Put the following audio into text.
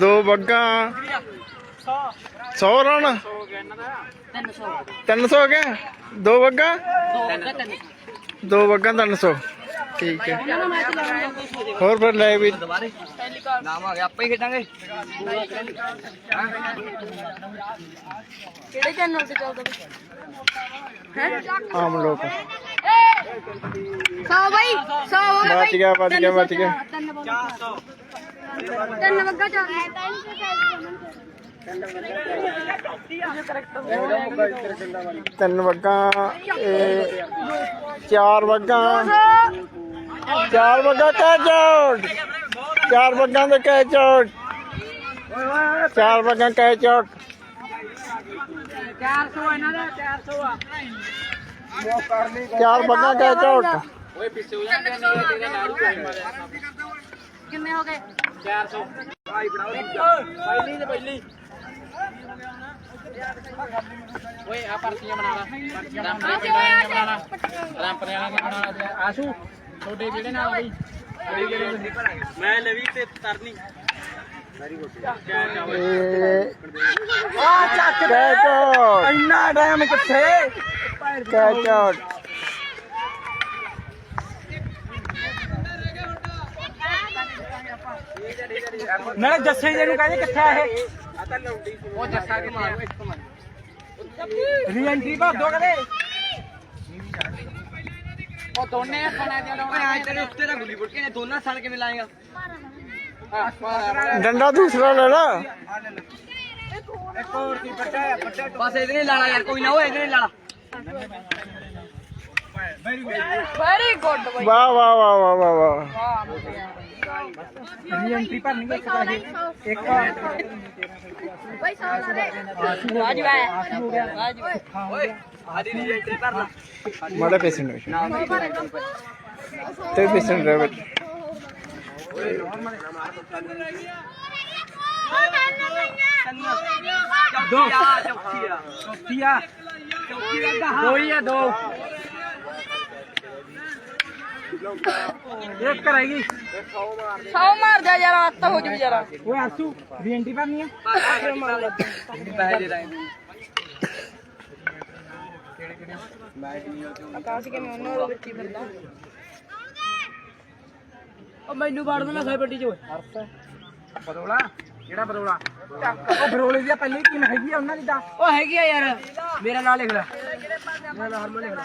ਦੋ ਬੱਗਾ। 100 ਰਨ 300 ਹੋ ਗਿਆ ਦੋ ਬੱਗਾ? ਦੋ ਬੱਗਾ 300 ਠੀਕ ਹੈ। ਹੋਰ ਫਿਰ ਲੈ ਵੀ। ਨਾਮ ਆ ਗਿਆ ਆਪਾਂ ਹੀ ਖੇਡਾਂਗੇ। ਕਿਹੜੇ ਚੈਨਲ ਤੇ ਚੱਲਦਾ? ਆਮ ਲੋਕ। ਸੌ ਬਾਈ ਸੌ ਹੋ ਗਿਆ ਬਚ ਗਿਆ ਬਚ ਗਿਆ ਬਚ ਗਿਆ। ਤਿੰਨ ਬੱਗਾ ਤਿੰਨ ਇਹ ਚਾਰ ਬੱਗਾ ਚਾਰ ਬੱਗਾ ਕਹਿ ਚੋਟ ਚਾਰ ਬੱਗਾ ਦੇ ਕਹਿ ਚੋਟ ਚਾਰ ਬੱਗਾ ਕਹਿ ਚੋਟ 400 ਇਹਨਾਂ ਦਾ 400 ਆ। ਚਾਰ ਬੱਗਾ ਕਹਿ ਚੋਟ ਓਏ ਪਿੱਛੇ ਹੋ ਜਾਂਦੇ ਨਹੀਂ ਤੇਰਾ ਨਾੜੂ ਕੋਈ ਮਾਰਿਆ ਕਿੰਨੇ ਹੋ ਗਏ? 400 ਭਾਈ ਬਣਾਓ ਪਹਿਲੀ ਤੇ ਪਹਿਲੀ। ਓਏ ਆ ਪਰਚੀਆਂ ਬਣਾ ਲਾ। ਦੇ ਦੀਆਂ ਬਣਾ ਲਾ। ਰੰਪ ਦੇ ਵਾਲਾ ਬਣਾ ਲਾ। ਆਸ਼ੂ ਤੁਹਾਡੇ ਜਿਹੜੇ ਨਾਲ ਬਈ? ਮੈਂ ਲਵੀ ਤੇ ਤਰਨੀ। ਇਹ ਆ ਚੱਕ ਚੋਟ ਇੰਨਾ ਟਾਈਮ ਕਿੱਥੇ? ਨਾਲੇ ਜੱਸੇ ਜੀ ਨੂੰ ਕਹਿੰਦੇ ਕਿੱਥੇ ਆ ਇਹ? ਉਹ ਜੱਸਾ ਕੇ ਮਾਰੋ ਇੱਕ ਮਾਰ। ਰੀਐਂਟਰੀ ਭਰ ਦੋ ਕਦੇ ਉਹ ਦੋਨੇ ਖਾਣਾ ਦੇ ਲਾਉਣਾ ਆ ਤੇਰੇ ਉੱਤੇ ਦਾ ਗੁੱਲੀ ਫੁੱਟ ਕੇ ਦੋਨਾਂ ਸਾਲ ਕਿਵੇਂ ਲਾਏਗਾ? ਡੰਡਾ ਦੂਸਰਾ ਲੈ ਲਾ। ਬਸ ਇਹਦੇ ਨਹੀਂ ਲਾਣਾ ਯਾਰ ਕੋਈ ਨਾ ਉਹ ਇਹਦੇ ਨਹੀਂ ਲਾਣਾ ਵੈਰੀ ਗੁੱਡ ਬਾਈ ਵਾਹ ਵਾਹ ਵਾਹ ਵਾਹ ਵਾਹ ਵਾਹ। ਰੀਐਂਟਰੀ ਭਰਨੀ ਇੱਕ ਪਾਸੇ ਇੱਕ ਬਾਈ ਸੌ ਲਾ ਦੇ ਰਾਜ ਵੇ ਰਾਜ ਵੇ ਓਏ। ਆਦੀ ਰੀਐਂਟਰੀ ਭਰਨਾ ਮਾੜਾ ਪੇਸ਼ੈਂਟ ਹੋ ਭਰ ਤੇ ਪੇਸ਼ੈਂਟ ਰਹਿ ਬੈਠ ਦੋ। ਚੌਥੀ ਆ ਚੌਥੀ ਆ। ਦੋ ਹੀ ਆ ਦੋ ਇੱਕ ਰਹੇਗੀ ਸੌ ਮਾਰ ਜਾ ਯਾਰ ਅੱਤ ਹੋ ਜੂ ਯਾਰ ਓਏ ਆਸੂ ਰੀਐਂਟਰੀ ਭਰਨੀ ਆ ਪੈਸੇ ਦੇ ਦਾਂਗੇ ਆਕਾਸ਼ ਕਿਵੇਂ ਉਹਨਾਂ ਦੇ ਵਿੱਚ ਹੀ ਫਿਰਦਾ ਉਹ ਮੈਨੂੰ ਵੜ ਦੇਣਾ ਸਾਈਬਰ ਟੀ ਚ ਓਏ ਬਰੋਲਾ ਕਿਹੜਾ ਬਰੋਲਾ? ਉਹ ਬਰੋਲੇ ਦੀ ਪਹਿਲੀ ਟੀਮ ਹੈਗੀ ਆ ਉਹਨਾਂ ਦੀ ਤਾਂ। ਉਹ ਹੈਗੀ ਆ ਯਾਰ। ਮੇਰਾ ਨਾਮ ਲਿਖ ਲੈ। ਮੇਰਾ ਨਾਮ ਲਿਖ ਲੈ।